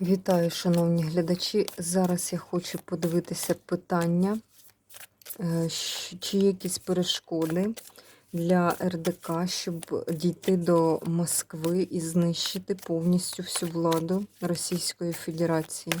Вітаю, шановні глядачі. Зараз я хочу подивитися питання, е, чи якісь перешкоди для РДК, щоб дійти до Москви і знищити повністю всю владу Російської Федерації.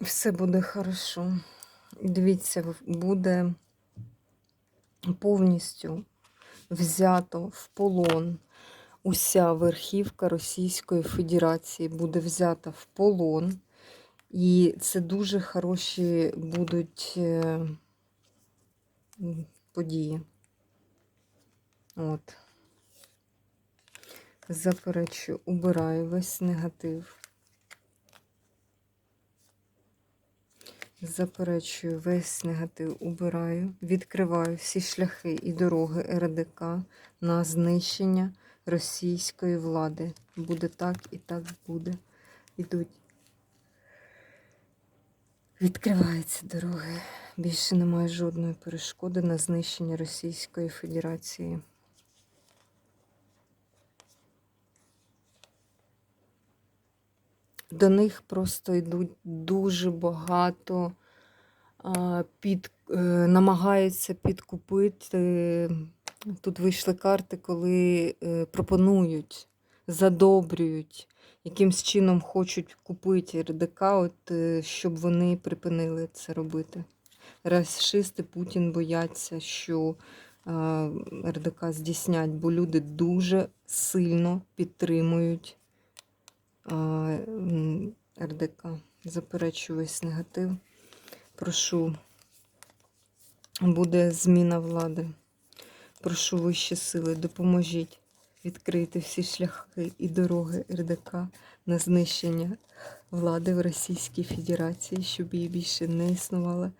Все буде хорошо. Дивіться, буде повністю взято в полон. Уся верхівка Російської Федерації буде взята в полон. І це дуже хороші будуть е, події. От. Заперечую, убираю весь негатив. Заперечую весь негатив, убираю, відкриваю всі шляхи і дороги РДК на знищення російської влади. Буде так і так буде. Ідуть. Відкриваються дороги. Більше немає жодної перешкоди на знищення Російської Федерації. До них просто йдуть дуже багато, під, е, намагаються підкупити. Тут вийшли карти, коли е, пропонують, задобрюють, якимсь чином хочуть купити РДК, от, е, щоб вони припинили це робити. Расисти Путін бояться, що РДК здійснять, бо люди дуже сильно підтримують РДК. Заперечую весь негатив. Прошу, буде зміна влади. Прошу вищі сили, допоможіть відкрити всі шляхи і дороги РДК на знищення влади в Російській Федерації, щоб її більше не існувало.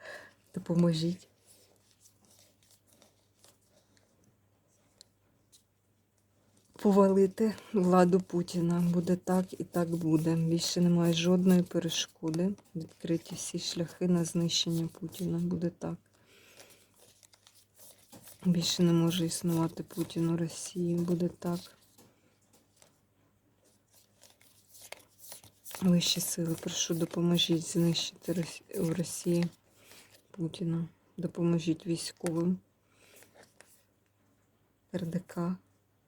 Допоможіть. Повалити владу Путіна. Буде так і так буде. Більше немає жодної перешкоди. Відкриті всі шляхи на знищення Путіна. Буде так. Більше не може існувати Путін у Росії. Буде так. Вищі сили, прошу, допоможіть знищити у Росії Путіна. Допоможіть військовим РДК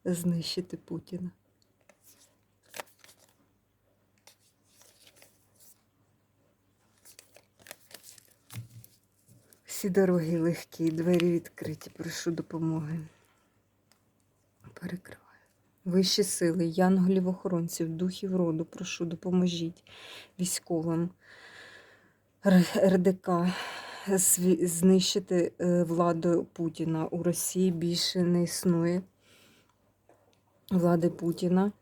знищити Путіна. Всі дороги легкі, двері відкриті. Прошу допомоги. Перекриваю. Вищі сили, янголів охоронців, духів роду, прошу, допоможіть військовим РДК знищити е, владу Путіна. У Росії більше не існує влади Путіна.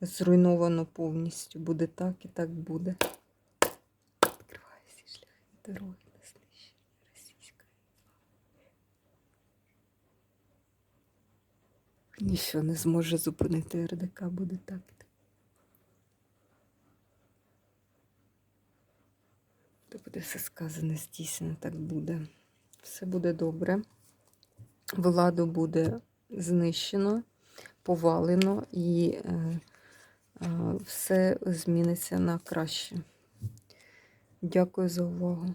Зруйновано повністю. Буде так і так буде. Відкриваю всі шляхи дороги на знищення російської. Ніщо не зможе зупинити РДК, буде так. і так. То буде все сказане, здійснено, так буде. Все буде добре. Владу буде знищено, повалено і е, е, все зміниться на краще. Дякую за увагу.